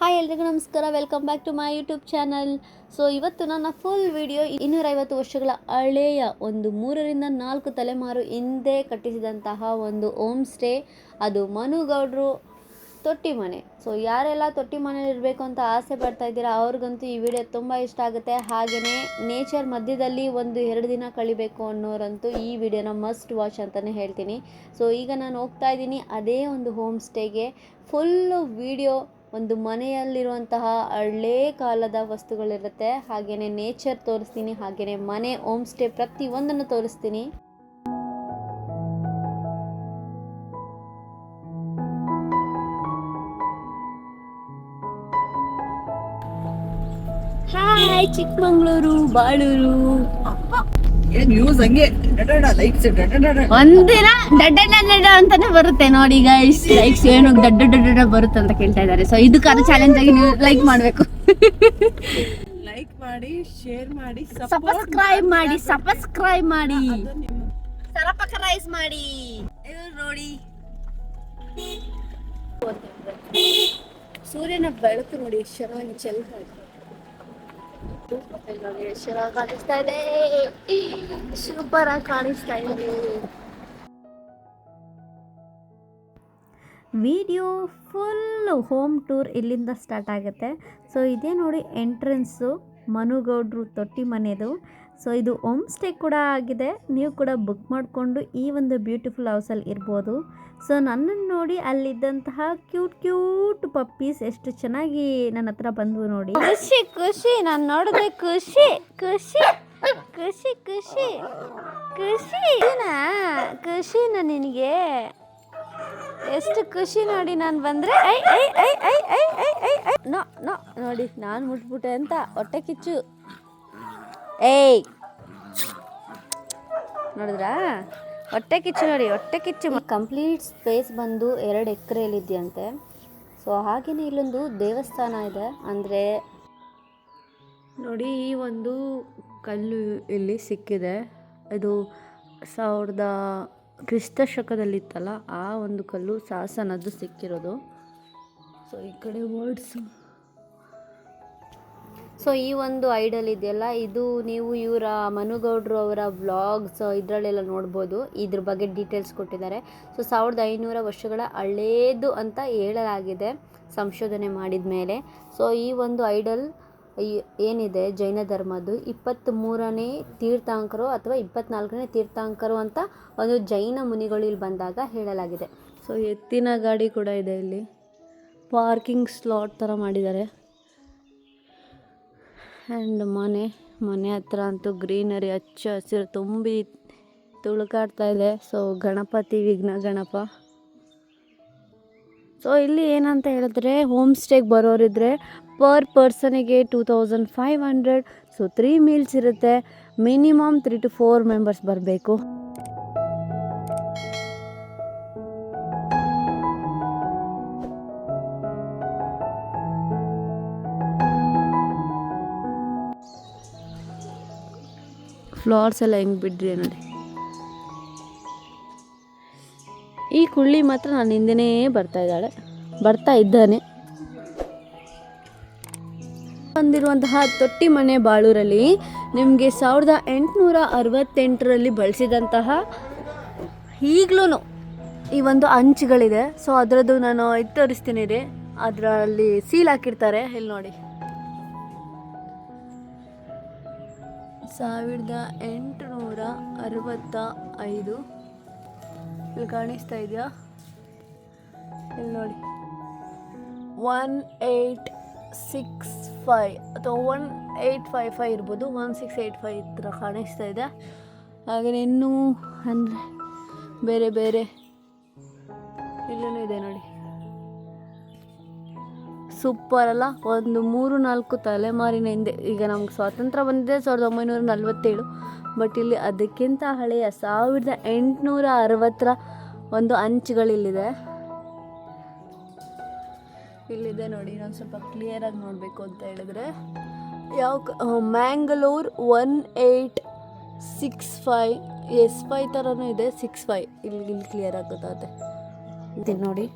Hi ಎಲ್ರಿಗೂ ನಮಸ್ಕಾರ. Welcome back to my YouTube channel so ಇವತ್ತು ನನ್ನ ಫುಲ್ ವಿಡಿಯೋ ಇನ್ನೂರೈವತ್ತು ವರ್ಷಗಳ ಹಳೆಯ ಒಂದು ಮೂರರಿಂದ ನಾಲ್ಕು ತಲೆಮಾರು ಹಿಂದೆ ಕಟ್ಟಿಸಿದಂತಹ ಒಂದು ಹೋಮ್ ಸ್ಟೇ. ಅದು ಮನುಗೌಡರು ತೊಟ್ಟಿ ಮನೆ ಸೊ ಯಾರೆಲ್ಲ ತೊಟ್ಟಿ ಮನೇಲಿ ಇರಬೇಕು ಅಂತ ಆಸೆ ಪಡ್ತಾ ಇದ್ದೀರಾ, ಅವ್ರಿಗಂತೂ ಈ ವಿಡಿಯೋ ತುಂಬ ಇಷ್ಟ ಆಗುತ್ತೆ. ಹಾಗೆಯೇ ನೇಚರ್ ಮಧ್ಯದಲ್ಲಿ ಒಂದು ಎರಡು ದಿನ ಕಳಿಬೇಕು ಅನ್ನೋರಂತೂ ಈ ವಿಡಿಯೋನ ಮಸ್ಟ್ ವಾಚ್ ಅಂತಲೇ ಹೇಳ್ತೀನಿ. ಸೊ ಈಗ ನಾನು ಹೋಗ್ತಾ ಇದ್ದೀನಿ ಅದೇ ಒಂದು ಹೋಮ್ ಸ್ಟೇಗೆ. ಫುಲ್ಲು ವಿಡಿಯೋ ಒಂದು ಮನೆಯಲ್ಲಿರುವಂತಹ ಹಳೆ ಕಾಲದ ವಸ್ತುಗಳಿರುತ್ತೆ. ಹಾಗೆಯೇ ನೇಚರ್ ತೋರಿಸ್ತೀನಿ ಹಾಗೆಯೇ ಮನೆ ಹೋಮ್ ಸ್ಟೇ ಪ್ರತಿಯೊಂದನ್ನು ತೋರಿಸ್ತೀನಿ. ಹಾಯ್ ಚಿಕ್ಕಮಂಗ್ಳೂರು ಬಾಳೂರು ಒಂದಿನ ಡಡ್ಡ ಡಡ್ಡ ಅಂತಾನೆ ಬರುತ್ತೆ. ನೋಡಿ ಗೈಸ್ ಲೈಕ್ಸ್ ಏನು ಡಡ್ಡ ದಡ್ಡ ಬರುತ್ತೆ ಅಂತ ಕೇಳ್ತಾ ಇದ್ದಾರೆ. ಸೊ ಇದಕ್ಕಾದ ಚಾಲೆಂಜ್ ಆಗಿ ನೀವು ಲೈಕ್ ಮಾಡಬೇಕು. ಲೈಕ್ ಮಾಡಿ ಶೇರ್ ಮಾಡಿ ಸಬ್ಸ್ಕ್ರೈಬ್ ಮಾಡಿ ಸಬ್ಸ್ಕ್ರೈಬ್ ಮಾಡಿ. ಸರಪಕರೈಸ್ ಮಾಡಿ. ಇವ್ರು ನೋಡಿ. ಸೂರ್ಯನ ಬೆಳಕು ನೋಡಿ ಎಷ್ಟು ಚೆನ್ನಾಗಿ ಚೆಲ್ತಾ ಚೆನ್ನಾಗಿ ಇದೆ ಸೂಪರ್ ಆಗಿ ಕಾಣಿಸ್ತಾ ಇದೆ ವಿಡಿಯೋ ಫುಲ್ ಹೋಮ್ ಟೂರ್ ಇಲ್ಲಿಂದ ಸ್ಟಾರ್ಟ್ ಆಗುತ್ತೆ. ಸೊ ಇದೇ ನೋಡಿ ಎಂಟ್ರೆನ್ಸು ಮನುಗೌಡ್ರು ತೊಟ್ಟಿ ಮನೆದು. ಸೊ ಇದು ಹೋಮ್ ಸ್ಟೇ ಕೂಡ ಆಗಿದೆ. ನೀವು ಕೂಡ ಬುಕ್ ಮಾಡಿಕೊಂಡು ಈ ಒಂದು ಬ್ಯೂಟಿಫುಲ್ ಹೌಸಲ್ಲಿ ಇರ್ಬೋದು. ಸೊ ನನ್ನನ್ನು ನೋಡಿ ಅಲ್ಲಿದ್ದಂತಹ ಕ್ಯೂಟ್ ಕ್ಯೂಟ್ ಪಪ್ಪೀಸ್ ಎಷ್ಟು ಚೆನ್ನಾಗಿ ನನ್ನ ಹತ್ರ ಬಂದವು ನೋಡಿ. ಖುಷಿ ಖುಷಿ, ನಾನು ನೋಡಿದೆ ಖುಷಿ ಖುಷಿ ಖುಷಿ ಖುಷಿ, ಖುಷಿನಾ ಖುಷಿನಾ ನಿನಗೆ? ಎಷ್ಟು ಖುಷಿ ನೋಡಿ ನಾನು ಬಂದರೆ ಐ ಐ ಐ ಐ ಐ ಐ ಐ ಐ ನೋ ನೋ ನೋಡಿ ನಾನು ಮುಟ್ಬಿಟ್ಟೆ ಅಂತ ಹೊಟ್ಟೆ ಕಿಚ್ಚು. ಏಯ್ ನೋಡಿದ್ರಾ? ಹೊಟ್ಟೆ ಕಿಚ್ಚು ನೋಡಿ ಹೊಟ್ಟೆ ಕಿಚ್ಚು. ಕಂಪ್ಲೀಟ್ ಸ್ಪೇಸ್ ಬಂದು ಎರಡು ಎಕರೆಯಲ್ಲಿದೆಯಂತೆ. ಸೊ ಹಾಗೆಯೇ ಇಲ್ಲೊಂದು ದೇವಸ್ಥಾನ ಇದೆ. ಅಂದರೆ ನೋಡಿ ಈ ಒಂದು ಕಲ್ಲು ಇಲ್ಲಿ ಸಿಕ್ಕಿದೆ. ಇದು ಸಾವಿರದ ಕ್ರಿಸ್ತ ಶಕದಲ್ಲಿತ್ತಲ್ಲ ಆ ಒಂದು ಕಲ್ಲು ಶಾಸನದ್ದು ಸಿಕ್ಕಿರೋದು. ಸೊ ಈ ಕಡೆ ವರ್ಡ್ಸ್ ಸೊ ಈ ಒಂದು ಐಡಲ್ ಇದೆಯಲ್ಲ, ಇದು ನೀವು ಇವರ ಮನುಗೌಡ್ರು ಅವರ ವ್ಲಾಗ್ಸ್ ಇದರಲ್ಲೆಲ್ಲ ನೋಡ್ಬೋದು. ಇದ್ರ ಬಗ್ಗೆ ಡೀಟೇಲ್ಸ್ ಕೊಟ್ಟಿದ್ದಾರೆ. ಸೊ ಸಾವಿರದ ಐನೂರ ವರ್ಷಗಳ ಹಳೇದು ಅಂತ ಹೇಳಲಾಗಿದೆ ಸಂಶೋಧನೆ ಮಾಡಿದ ಮೇಲೆ ಸೊ ಈ ಒಂದು ಐಡಲ್ ಏನಿದೆ ಜೈನ ಧರ್ಮದ್ದು ಇಪ್ಪತ್ತ್ ಮೂರನೇ ತೀರ್ಥಾಂಕರು ಅಥವಾ ಇಪ್ಪತ್ನಾಲ್ಕನೇ ತೀರ್ಥಾಂಕರು ಅಂತ ಒಂದು ಜೈನ ಮುನಿಗಳು ಇಲ್ಲಿ ಬಂದಾಗ ಹೇಳಲಾಗಿದೆ. ಸೊ ಎತ್ತಿನ ಗಾಡಿ ಕೂಡ ಇದೆ ಇಲ್ಲಿ. ಪಾರ್ಕಿಂಗ್ ಸ್ಲಾಟ್ ಥರ ಮಾಡಿದ್ದಾರೆ. ಆ್ಯಂಡ್ ಮನೆ ಮನೆ ಹತ್ರ ಅಂತೂ ಗ್ರೀನರಿ ಹಚ್ಚ ಹಸಿರು ತುಂಬಿ ತುಳುಕಾಡ್ತಾ ಇದೆ. ಸೊ ಗಣಪತಿ, ವಿಘ್ನ ಗಣಪ. ಸೊ ಇಲ್ಲಿ ಏನಂತ ಹೇಳಿದ್ರೆ ಹೋಮ್ ಸ್ಟೇಗೆ ಬರೋರಿದ್ರೆ per ಪರ್ಸನಿಗೆ two thousand five hundred so three meals ಇರುತ್ತೆ. Minimum three to four members ಬರಬೇಕು. ಫ್ಲವರ್ಸ್ ಎಲ್ಲ ಹೆಂಗೆ ಬಿಡ್ರಿ ನೋಡಿ. ಈ ಕುಳ್ಳಿ ಮಾತ್ರ ನಾನು ಹಿಂದೆನೇ ಬರ್ತಾ ಇದ್ದಾಳೆ. ಬರ್ತಾ ಇದ್ದಾನೆ. ಬಂದಿರುವಂತಹ ತೊಟ್ಟಿ ಮನೆ ಬಾಳೂರಲ್ಲಿ ನಿಮಗೆ ಸಾವಿರದ ಎಂಟುನೂರ ಅರವತ್ತೆಂಟರಲ್ಲಿ ಬಳಸಿದಂತಹ ಈಗಲೂ ಈ ಒಂದು ಅಂಚುಗಳಿದೆ. ಸೊ ಅದರದ್ದು ನಾನು ಇದು ತೋರಿಸ್ತೀನಿ ರೀ. ಅದರಲ್ಲಿ ಸೀಲ್ ಹಾಕಿರ್ತಾರೆ. ಇಲ್ಲಿ ನೋಡಿ. ಸಾವಿರದ ಎಂಟುನೂರ ಅರವತ್ತ ಐದು ಇಲ್ಲಿ ಕಾಣಿಸ್ತಾ ಇದೆಯಾ? ಇಲ್ಲಿ ನೋಡಿ. ಒನ್ ಏಯ್ಟ್ ಸಿಕ್ಸ್ ಫೈ ಅಥವಾ ಒನ್ ಏಯ್ಟ್ ಫೈ ಫೈ ಇರ್ಬೋದು. ಒನ್ ಸಿಕ್ಸ್ ಏಯ್ಟ್ ಫೈ ಥರ ಕಾಣಿಸ್ತಾ ಇದೆ. ಹಾಗೆ ಇನ್ನೂ ಅಂದರೆ ಬೇರೆ ಬೇರೆ ಇಲ್ಲೂ ಇದೆ ನೋಡಿ. ಸೂಪರ್ ಅಲ್ಲ? ಒಂದು ಮೂರು, ನಾಲ್ಕು ತಲೆಮಾರಿನ ಹಿಂದೆ. ಈಗ ನಮ್ಗೆ ಸ್ವಾತಂತ್ರ್ಯ ಬಂದಿದೆ ಸಾವಿರದ ಒಂಬೈನೂರ ನಲವತ್ತೇಳು. ಬಟ್ ಇಲ್ಲಿ ಅದಕ್ಕಿಂತ ಹಳೆಯ ಸಾವಿರದ ಎಂಟುನೂರ ಅರವತ್ತರ ಒಂದು ಅಂಚುಗಳಿಲ್ಲಿದೆ. ಇಲ್ಲಿದೆ ನೋಡಿ ನಾನು ಸ್ವಲ್ಪ ಕ್ಲಿಯರಾಗಿ ನೋಡಬೇಕು ಅಂತ ಹೇಳಿದ್ರೆ. ಯಾವ Mangalore one eight six five S five ಥರನೂ ಇದೆ ಸಿಕ್ಸ್ ಫೈ ಇಲ್ಲಿ ಇಲ್ಲಿ ಕ್ಲಿಯರ್ ಆಗುತ್ತೆ ಗೊತ್ತಾಗುತ್ತೆ. ನೋಡಿ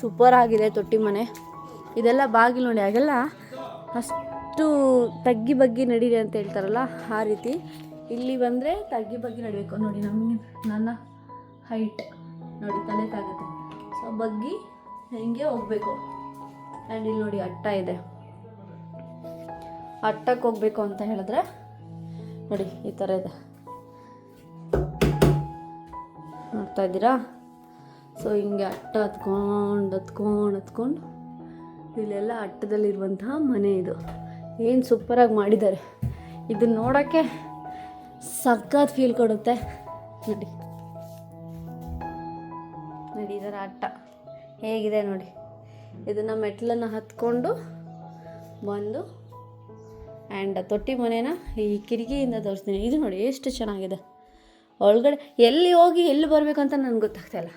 ಸೂಪರ್ ಆಗಿದೆ ತೊಟ್ಟಿ ಮನೆ ಇದೆಲ್ಲ ಬಾಗಿಲು ನೋಡಿ ಆಗೆಲ್ಲ ಅಷ್ಟು ತಗ್ಗಿ ಬಗ್ಗಿ ನಡೀರಿ ಅಂತ ಹೇಳ್ತಾರಲ್ಲ ಆ ರೀತಿ. ಇಲ್ಲಿ ಬಂದರೆ ತಗ್ಗಿ ಬಗ್ಗಿ ನಡಿಬೇಕು. ನೋಡಿ ನಮಗೆ ನನ್ನ ಹೈಟ್ ನೋಡಿ, ತಲೆ ತಾಗುತ್ತೆ ಸೊ ಬಗ್ಗಿ ಹೆಂಗೆ ಹೋಗಬೇಕು. ಆ್ಯಂಡ್ ಇಲ್ಲಿ ನೋಡಿ, ಅಟ್ಟ ಇದೆ. ಅಟ್ಟಕ್ಕೆ ಹೋಗ್ಬೇಕು ಅಂತ ಹೇಳಿದ್ರೆ, ನೋಡಿ, ಈ ಥರ ಇದೆ. ನೋಡ್ತಾ ಇದ್ದೀರಾ? ಸೊ ಹಿಂಗೆ ಅಟ್ಟ ಹತ್ಕೊಂಡು ಹತ್ಕೊಂಡು ಹತ್ಕೊಂಡು ಇಲ್ಲೆಲ್ಲ ಅಟ್ಟದಲ್ಲಿರುವಂತಹ ಮನೆ ಇದು. ಏನು ಸೂಪರಾಗಿ ಮಾಡಿದ್ದಾರೆ. ಇದನ್ನ ನೋಡೋಕ್ಕೆ ಸಖತ್ ಫೀಲ್ ಕೊಡುತ್ತೆ. ನೋಡಿ. ನೋಡಿ, ಇದರ ಅಟ್ಟ ಹೇಗಿದೆ ನೋಡಿ. ಇದನ್ನು ಮೆಟ್ಲನ್ನು ಹತ್ಕೊಂಡು ಬಂದು ಆ್ಯಂಡ್ ತೊಟ್ಟಿ ಮನೇನ ಈ ಕಿಟಕಿಯಿಂದ ತೋರಿಸ್ತೀನಿ. ಇದು ನೋಡಿ, ಎಷ್ಟು ಚೆನ್ನಾಗಿದೆ. ಒಳಗಡೆ ಎಲ್ಲಿ ಹೋಗಿ ಎಲ್ಲಿ ಬರಬೇಕಂತ ನನಗೆ ಗೊತ್ತಾಗ್ತಾ ಇಲ್ಲ.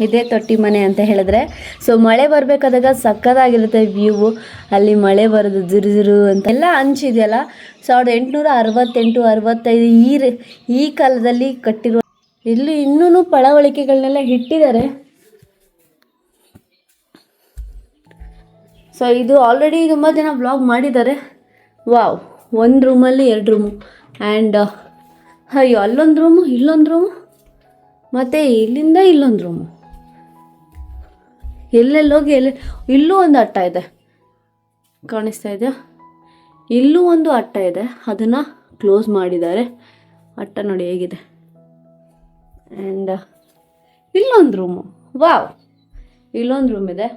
ಇದೇ ತೊಟ್ಟಿ ಮನೆ ಅಂತ ಹೇಳಿದ್ರೆ. ಸೊ ಮಳೆ ಬರಬೇಕಾದಾಗ ಸಕ್ಕದಾಗಿರುತ್ತೆ ವ್ಯೂ ಅಲ್ಲಿ ಮಳೆ ಬರೋದು ಜುರು ಜುರು ಅಂತ ಎಲ್ಲ ಹಂಚಿದೆಯಲ್ಲ. ಸಾವಿರದ ಎಂಟುನೂರ ಅರವತ್ತೆಂಟು, ಅರವತ್ತೈದು ಈ ಈ ಕಾಲದಲ್ಲಿ ಕಟ್ಟಿರುವ ಇಲ್ಲಿ ಇನ್ನೂ ಪಳವಳಿಕೆಗಳನ್ನೆಲ್ಲ ಇಟ್ಟಿದ್ದಾರೆ. ಸೊ ಇದು ಆಲ್ರೆಡಿ ತುಂಬ ಜನ ವ್ಲಾಗ್ ಮಾಡಿದ್ದಾರೆ. ವಾವ್ ಒಂದು ರೂಮಲ್ಲಿ ಎರಡು ರೂಮು ಆ್ಯಂಡ್ ಅಯ್ಯೋ, ಅಲ್ಲೊಂದು ರೂಮು ಇಲ್ಲೊಂದು ರೂಮು ಮತ್ತು ಇಲ್ಲಿಂದ ಇಲ್ಲೊಂದು ರೂಮು ಎಲ್ಲೆಲ್ಲೋಗಿ ಎಲ್ಲಿ ಇಲ್ಲೂ ಒಂದು ಅಟ್ಟ ಇದೆ. ಕಾಣಿಸ್ತಾ ಇದೆಯಾ? ಇಲ್ಲೂ ಒಂದು ಅಟ್ಟ ಇದೆ. ಅದನ್ನು ಕ್ಲೋಸ್ ಮಾಡಿದ್ದಾರೆ. ಅಟ್ಟ ನೋಡಿ ಹೇಗಿದೆ. ಆ್ಯಂಡ್ ಇಲ್ಲೊಂದು ರೂಮು ವಾವ್ ಇಲ್ಲೊಂದು ರೂಮ್ ಇದೆ.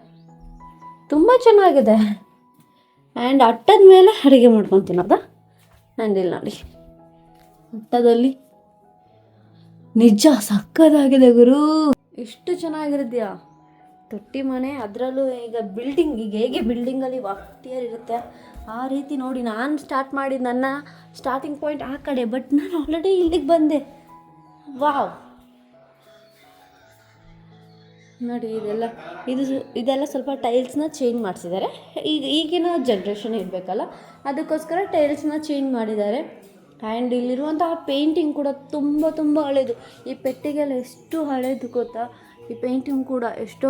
ತುಂಬ ಚೆನ್ನಾಗಿದೆ. ಆ್ಯಂಡ್ ಅಟ್ಟದ ಮೇಲೆ ಅಡುಗೆ ಮಾಡ್ಕೊಂಡು ತಿನ್ನೋದ? ಆ್ಯಂಡ್ ಇಲ್ಲಿ ನೋಡಿ. ಅಟ್ಟದಲ್ಲಿ ನಿಜ ಸಕ್ಕದಾಗಿದೆ ಗುರು. ಎಷ್ಟು ಚೆನ್ನಾಗಿರುತ್ತೀಯಾ? ತೊಟ್ಟಿ ಮನೆ, ಅದರಲ್ಲೂ ಈಗ ಬಿಲ್ಡಿಂಗ್ ಈಗ ಹೇಗೆ ಬಿಲ್ಡಿಂಗಲ್ಲಿ ವಾಕ್ಟಿಯರ್ ಇರುತ್ತೆ, ಆ ರೀತಿ ನೋಡಿ ನಾನು ಸ್ಟಾರ್ಟ್ ಮಾಡಿದ ನನ್ನ ಸ್ಟಾರ್ಟಿಂಗ್ ಪಾಯಿಂಟ್ ಆ ಕಡೆ ಬಟ್ ನಾನು ಆಲ್ರೆಡಿ ಇಲ್ಲಿಗೆ ಬಂದೆ. ವಾವ್ ನೋಡಿ ಇದೆಲ್ಲ, ಇದು ಇದೆಲ್ಲ ಸ್ವಲ್ಪ ಟೈಲ್ಸ್ನ ಚೇಂಜ್ ಮಾಡಿಸಿದ್ದಾರೆ. ಈಗ, ಈಗಿನ ಜನ್ರೇಷನ್ ಇರಬೇಕಲ್ಲ, ಅದಕ್ಕೋಸ್ಕರ ಟೈಲ್ಸ್ನ ಚೇಂಜ್ ಮಾಡಿದ್ದಾರೆ. ಆ್ಯಂಡ್ ಇಲ್ಲಿರುವಂತಹ ಪೇಂಟಿಂಗ್ ಕೂಡ ತುಂಬ ತುಂಬ ಹಳೇದು. ಈ ಪೆಟ್ಟಿಗೆಲ್ಲ ಎಷ್ಟು ಹಳೇದು ಗೊತ್ತಾ? ಈ ಪೇಂಟಿಂಗ್ ಕೂಡ ಎಷ್ಟೋ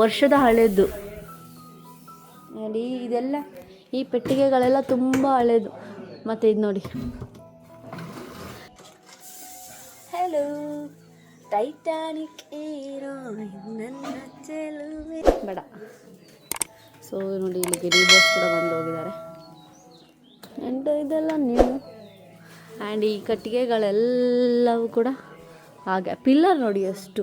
ವರ್ಷದ ಹಳೆಯದು ನೋಡಿ ಇದೆಲ್ಲ ಈ ಪೆಟ್ಟಿಗೆಗಳೆಲ್ಲ ತುಂಬ ಹಳೆಯದು ಮತ್ತು ಇದು ನೋಡಿ. ಹಲೋ ಟೈಟಾನಿಕ್ ಏರೋ ನನ್ನ ಚೆಲುವೆ. ಬೇಡ. ಸೊ ನೋಡಿ ಇಲ್ಲಿ ಗಿರಿ ಬಸ್ ಕೂಡ ಬಂದು ಹೋಗಿದ್ದಾರೆ. ಎಂಟು ಇದೆಲ್ಲ ನೀವು ಆ್ಯಂಡ್ ಈ ಕಟ್ಟಿಗೆಗಳೆಲ್ಲವೂ ಕೂಡ ಹಾಗೆ ಪಿಲ್ಲರ್ ನೋಡಿ ಎಷ್ಟು.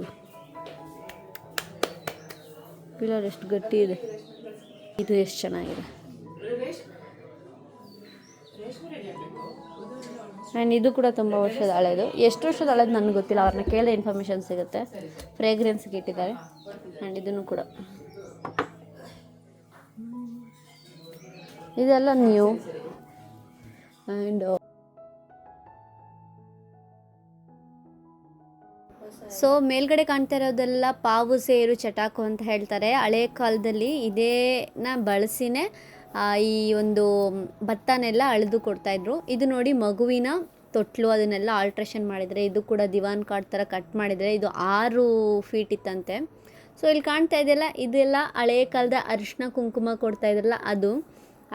ಪಿಲ್ಲರ್ ಎಷ್ಟು ಗಟ್ಟಿ ಇದೆ. ಇದು ಎಷ್ಟು ಚೆನ್ನಾಗಿದೆ. ಆ್ಯಂಡ್ ಇದು ಕೂಡ ತುಂಬ ವರ್ಷದ ಹಳೆಯದು ಎಷ್ಟು ವರ್ಷದ ಹಳೆದು ನನಗೆ ಗೊತ್ತಿಲ್ಲ, ಅವ್ರನ್ನ ಕೇಳಿದ ಇನ್ಫಾರ್ಮೇಷನ್ ಸಿಗುತ್ತೆ. ಫ್ರೇಗ್ರೆನ್ಸ್ಗೆ ಇಟ್ಟಿದ್ದಾರೆ. ಆ್ಯಂಡ್ ಇದನ್ನು ಕೂಡ. ಇದೆಲ್ಲ ನ್ಯೂ ಆ್ಯಂಡ್ ಸೊ ಮೇಲ್ಗಡೆ ಕಾಣ್ತಾ ಇರೋದೆಲ್ಲ ಪಾವು, ಸೇರು, ಚಟಾಕು ಅಂತ ಹೇಳ್ತಾರೆ. ಹಳೆ ಕಾಲದಲ್ಲಿ ಇದೇನ ಬಳಸಿನೇ ಈ ಒಂದು ಭತ್ತನೆಲ್ಲ ಅಳೆದು ಕೊಡ್ತಾಯಿದ್ರು ಇದು ನೋಡಿ ಮಗುವಿನ ತೊಟ್ಲು, ಅದನ್ನೆಲ್ಲ ಆಲ್ಟ್ರೇಷನ್ ಮಾಡಿದರೆ, ಇದು ಕೂಡ ದಿವಾನ್ ಕಾರ್ಡ್ ಥರ ಕಟ್ ಮಾಡಿದರೆ ಇದು ಆರು ಫೀಟ್ ಇತ್ತಂತೆ. ಸೊ ಇಲ್ಲಿ ಕಾಣ್ತಾ ಇದೆಯಲ್ಲ, ಇದೆಲ್ಲ ಹಳೆ ಕಾಲದ ಅರಿಶಿನ ಕುಂಕುಮ ಕೊಡ್ತಾ ಇದ್ರಲ್ಲ ಅದು.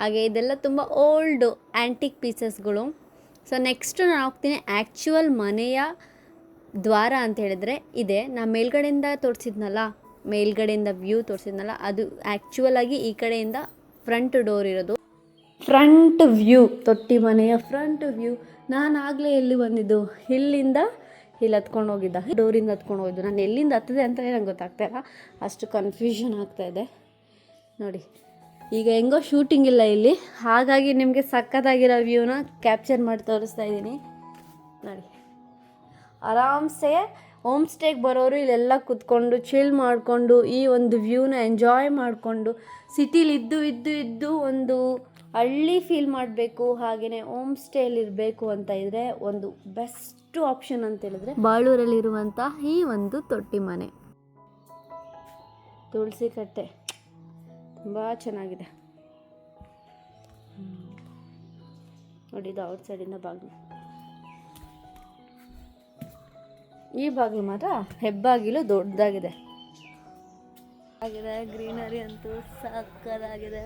ಹಾಗೆ ಇದೆಲ್ಲ ತುಂಬ ಓಲ್ಡು ಆ್ಯಂಟಿಕ್ ಪೀಸಸ್ಗಳು ಸೊ ನೆಕ್ಸ್ಟ್ ನಾನು ಹೋಗ್ತೀನಿ ಆ್ಯಕ್ಚುವಲ್ ಮನೆಯ ದ್ವಾರ ಅಂತ ಹೇಳಿದ್ರೆ ಇದೆ. ನಾ ಮೇಲ್ಗಡೆಯಿಂದ ತೋರಿಸಿದ್ನಲ್ಲ, ಮೇಲ್ಗಡೆಯಿಂದ ವ್ಯೂ ತೋರಿಸಿದ್ನಲ್ಲ, ಅದು ಆ್ಯಕ್ಚುಯಲ್ ಆಗಿ ಈ ಕಡೆಯಿಂದ ಫ್ರಂಟ್ ಡೋರ್ ಇರೋದು. ಫ್ರಂಟ್ ವ್ಯೂ ತೊಟ್ಟಿ ಮನೆಯ ಫ್ರಂಟ್ ವ್ಯೂ ನಾನು ಆಗಲೇ ಎಲ್ಲಿ ಬಂದಿದ್ದು? ಇಲ್ಲಿಂದ ಇಲ್ಲಿ ಹತ್ಕೊಂಡು ಹೋಗಿದ್ದ. ಡೋರಿಂದ ಹತ್ಕೊಂಡು ಹೋಗಿದ್ದು. ನಾನು ಎಲ್ಲಿಂದ ಹತ್ತದೆ ಅಂತ ನಂಗೆ ಗೊತ್ತಾಗ್ತಾ ಇಲ್ಲ. ಅಷ್ಟು ಕನ್ಫ್ಯೂಷನ್ ಆಗ್ತಾ ಇದೆ. ನೋಡಿ, ಈಗ ಹೆಂಗೋ ಶೂಟಿಂಗ್ ಇಲ್ಲ ಇಲ್ಲಿ. ಹಾಗಾಗಿ ನಿಮಗೆ ಸಕ್ಕತ್ತಾಗಿರೋ ವ್ಯೂನ ಕ್ಯಾಪ್ಚರ್ ಮಾಡಿ ತೋರಿಸ್ತಾ ಇದ್ದೀನಿ. ನೋಡಿ. ಆರಾಮ್ಸೆ ಹೋಮ್ ಸ್ಟೇಗೆ ಬರೋರು ಇಲ್ಲೆಲ್ಲ ಕೂತ್ಕೊಂಡು ಚಿಲ್ ಮಾಡಿಕೊಂಡು ಈ ಒಂದು ವ್ಯೂನ ಎಂಜಾಯ್ ಮಾಡಿಕೊಂಡು ಸಿಟೀಲಿ ಇದ್ದು ಇದ್ದು ಇದ್ದು ಒಂದು ಹಳ್ಳಿ ಫೀಲ್ ಮಾಡಬೇಕು ಹಾಗೆಯೇ ಹೋಮ್ ಸ್ಟೇಲಿ ಇರಬೇಕು ಅಂತ ಇದ್ದರೆ ಒಂದು ಬೆಸ್ಟ್ ಆಪ್ಷನ್ ಅಂತ ಹೇಳಿದ್ರೆ ಬಾಳೂರಲ್ಲಿರುವಂಥ ಈ ಒಂದು ತೊಟ್ಟಿ ಮನೆ. ತುಳಸಿ ಕಟ್ಟೆ. ತುಂಬ ಚೆನ್ನಾಗಿದೆ. ನೋಡಿದ್ದು ಔಟ್ ಸೈಡಿಂದ ಬಾಗಿಲು. ಈ ಬಾಗಿಲು ಮಾತ್ರ ಹೆಬ್ಬಾಗಿಲು ದೊಡ್ಡದಾಗಿದೆ. ಆಗಿದೆ ಗ್ರೀನರಿ ಅಂತೂ ಸಾಕಾಗಿದೆ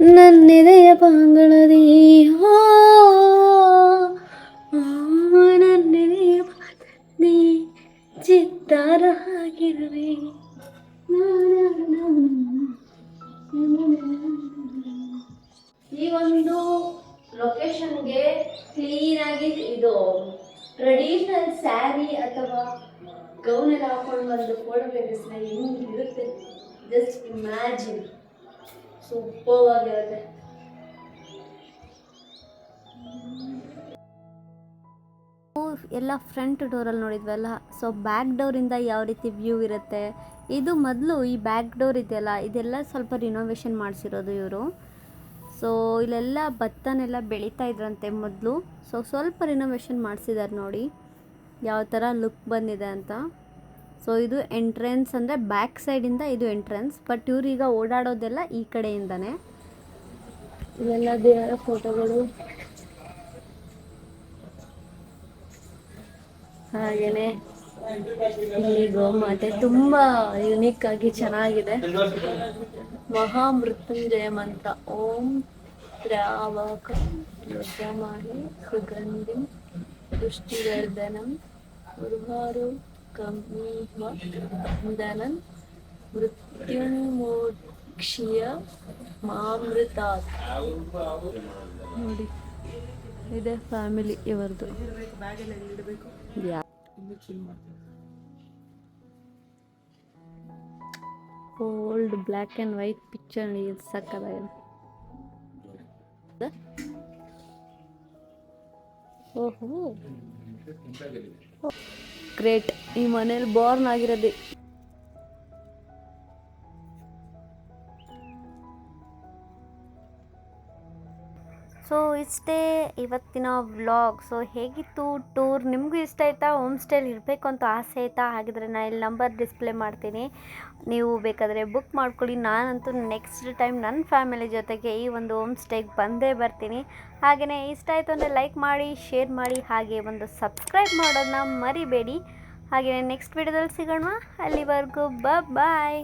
ನನ್ನೆದೆಯ ಪಾಂಗಳದಿ ಹೋ ಸೂಪರ್ ಆಗಿರುತ್ತೆ ಎಲ್ಲ ಫ್ರಂಟ್ ಡೋರಲ್ಲಿ ನೋಡಿದ್ವಲ್ಲ? ಸೊ ಬ್ಯಾಕ್ ಡೋರಿಂದ ಯಾವ ರೀತಿ ವ್ಯೂ ಇರುತ್ತೆ? ಇದು ಮೊದಲು ಈ ಬ್ಯಾಕ್ ಡೋರ್ ಇದೆಯಲ್ಲ, ಇದೆಲ್ಲ ಸ್ವಲ್ಪ ರಿನೋವೇಷನ್ ಮಾಡಿಸಿರೋದು ಇವರು. ಸೊ ಇಲ್ಲೆಲ್ಲ ಭತ್ತನೆಲ್ಲ ಬೆಳೀತಾ ಇದ್ರಂತೆ ಮೊದಲು. ಸೊ ಸ್ವಲ್ಪ ರಿನೋವೇಷನ್ ಮಾಡಿಸಿದ್ದಾರೆ ನೋಡಿ. ಯಾವ ಥರ ಲುಕ್ ಬಂದಿದೆ ಅಂತ. ಸೊ ಇದು ಎಂಟ್ರೆನ್ಸ್ ಅಂದರೆ ಬ್ಯಾಕ್ ಸೈಡಿಂದ ಇದು ಎಂಟ್ರೆನ್ಸ್ ಬಟ್ ಇವ್ರೀಗ ಓಡಾಡೋದೆಲ್ಲ ಈ ಕಡೆಯಿಂದನೇ. ಇವೆಲ್ಲ ದೇವರ ಫೋಟೋಗಳು ಹಾಗೇನೆ ಇಲ್ಲಿ ಗೋಮಾತೆ ತುಂಬ ಯುನೀಕ್ ಆಗಿ ಚೆನ್ನಾಗಿದೆ. ಮಹಾಮೃತ್ಯುಂಜಯ ಮಂತ್ರ. ಓಂ ಯಜಮಾನಿ ಸುಗಂಧಿ ದೃಷ್ಟಿವರ್ಧನಂ ಉರ್ವಾರು ಕಮೀಹನಂ ಮೃತ್ಯುನ್ಮೋಕ್ಷಿಯ ಮಾಮೃತಾತ್. ನೋಡಿ, ಇದೆ family ಇವರದು. Old black and white picture ಇದು ಸಕ್ಕದಾಗಿದೆ ಓಹೋ. ಗ್ರೇಟ್. ಈ ಮನೇಲಿ ಬೋರ್ನ್ ಆಗಿರೋದು ಸೊ ಇಷ್ಟೇ ಇವತ್ತಿನ ವ್ಲಾಗ್ ಸೊ ಹೇಗಿತ್ತು ಟೂರ್ ನಿಮಗೂ ಇಷ್ಟ ಆಯಿತಾ? ಹೋಮ್ ಸ್ಟೇಲಿ ಇರಬೇಕು ಅಂತ ಆಸೆ ಆಯಿತಾ? ಹಾಗಿದ್ರೆ ನಾನು ಇಲ್ಲಿ ನಂಬರ್ ಡಿಸ್ಪ್ಲೇ ಮಾಡ್ತೀನಿ. ನೀವು ಬೇಕಾದರೆ ಬುಕ್ ಮಾಡ್ಕೊಳ್ಳಿ. ನಾನಂತೂ ನೆಕ್ಸ್ಟ್ ಟೈಮ್ ನನ್ನ ಫ್ಯಾಮಿಲಿ ಜೊತೆಗೆ ಈ ಒಂದು ಹೋಮ್ ಸ್ಟೇಗೆ ಬಂದೇ ಬರ್ತೀನಿ. ಹಾಗೆಯೇ ಇಷ್ಟ ಆಯಿತು ಅಂದರೆ ಲೈಕ್ ಮಾಡಿ ಶೇರ್ ಮಾಡಿ, ಹಾಗೆ ಒಂದು ಸಬ್ಸ್ಕ್ರೈಬ್ ಮಾಡೋದನ್ನ ಮರಿಬೇಡಿ. ಹಾಗೆಯೇ ನೆಕ್ಸ್ಟ್ ವಿಡಿಯೋದಲ್ಲಿ ಸಿಗೋಣ. ಅಲ್ಲಿವರೆಗೂ ಬಾಯ್